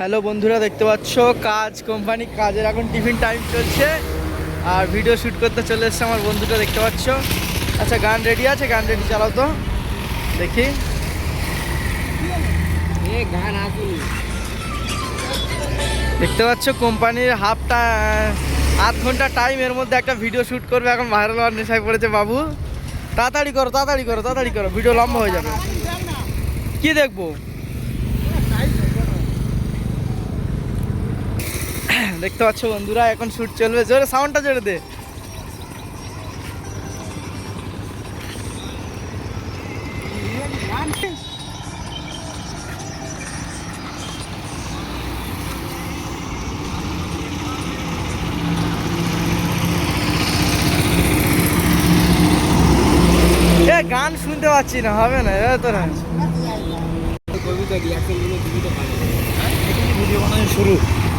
Hello বন্ধুরা দেখতে পাচ্ছ? কাজ কোম্পানি কাজের এখন টিফিন টাইম চলছে। আর ভিডিও শ্যুট করতে চলে এসছে আমার বন্ধুটা দেখতে পাচ্ছ? আচ্ছা গান রেডি আছে? গান রেডি চালাও তো। দেখি। গান দেখতে পাচ্ছ? কোম্পানির হাফটা আধ ঘণ্টা টাইম এর মধ্যে একটা ভিডিও শ্যুট করবে এখন ভাইরাল হওয়ার নেশায় পড়েছে বাবু। তাড়াতাড়ি করো তাড়াতাড়ি করো তাড়াতাড়ি করো। ভিডিও লম্বা হয়ে যাবে। কি দেখব? দেখতে পাচ্ছ বন্ধুরা এখন শ্যুট চলবে। জোরে সাউন্ডটা জোরে দে। গান শুনতে পাচ্ছি না হবে না এ তো না কবিতা রিয়াকশনগুলো দিবি তো ভালো ভিডিও বানানো শুরু।